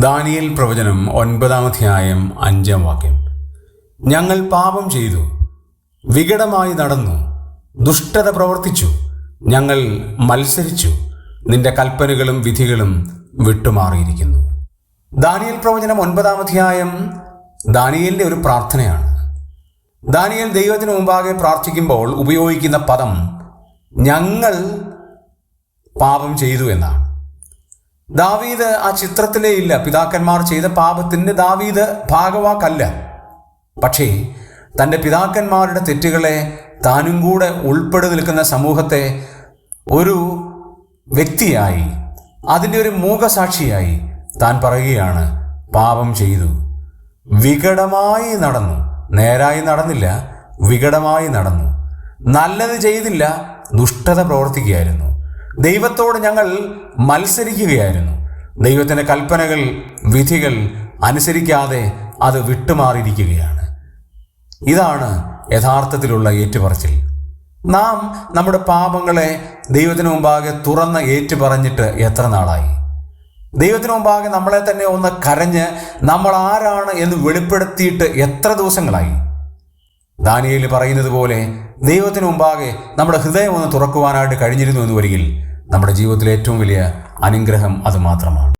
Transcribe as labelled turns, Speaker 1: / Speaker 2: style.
Speaker 1: ദാനിയൽ പ്രവചനം ഒൻപതാം അധ്യായം അഞ്ചാം വാക്യം. ഞങ്ങൾ പാപം ചെയ്തു വികടമായി നടന്നു ദുഷ്ടത പ്രവർത്തിച്ചു ഞങ്ങൾ മത്സരിച്ചു നിന്റെ കൽപ്പനകളും വിധികളും വിട്ടുമാറിയിരിക്കുന്നു. ദാനിയൽ പ്രവചനം ഒൻപതാം അധ്യായം ദാനിയലിന്റെ ഒരു പ്രാർത്ഥനയാണ്. ദാനിയൽ ദൈവത്തിന് മുമ്പാകെ പ്രാർത്ഥിക്കുമ്പോൾ ഉപയോഗിക്കുന്ന പദം ഞങ്ങൾ പാപം ചെയ്തു എന്നാണ്. ദാവീദ് ആ ചിത്രത്തിലേ ഇല്ല. പിതാക്കന്മാർ ചെയ്ത പാപത്തിന് ദാവീദ് ഭാഗവാക്കല്ല. പക്ഷേ തന്റെ പിതാക്കന്മാരുടെ തെറ്റുകളെ താനും കൂടെ ഉൾപ്പെടെ നിൽക്കുന്ന സമൂഹത്തെ ഒരു വ്യക്തിയായി അതിന്റെ ഒരു മൂകസാക്ഷിയായി താൻ പറയുകയാണ് പാപം ചെയ്തു. വികടമായി നടന്നു. നേരായി നടന്നില്ല വികടമായി നടന്നു. നല്ലത് ചെയ്തില്ല ദുഷ്ടത പ്രവർത്തിക്കുകയായിരുന്നു. ദൈവത്തോട് ഞങ്ങൾ മത്സരിക്കുകയായിരുന്നു. ദൈവത്തിന്റെ കൽപ്പനകൾ വിധികൾ അനുസരിക്കാതെ അത് വിട്ടുമാറിയിരിക്കുകയാണ്. ഇതാണ് യഥാർത്ഥത്തിലുള്ള ഏറ്റുപറച്ചിൽ. നാം നമ്മുടെ പാപങ്ങളെ ദൈവത്തിന് മുമ്പാകെ തുറന്ന് ഏറ്റുപറഞ്ഞിട്ട് എത്ര നാളായി? ദൈവത്തിന് മുമ്പാകെ നമ്മളെ തന്നെ ഒന്ന് കരഞ്ഞ് നമ്മൾ ആരാണ് എന്ന് വെളിപ്പെടുത്തിയിട്ട് എത്ര ദിവസങ്ങളായി? ദാനിയയിൽ പറയുന്നത് പോലെ ദൈവത്തിന് മുമ്പാകെ നമ്മുടെ ഹൃദയം ഒന്ന് തുറക്കുവാനായിട്ട് കഴിഞ്ഞിരുന്നു എന്ന് വരികിൽ നമ്മുടെ ജീവിതത്തിലെ ഏറ്റവും വലിയ അനുഗ്രഹം അത് മാത്രമാണ്.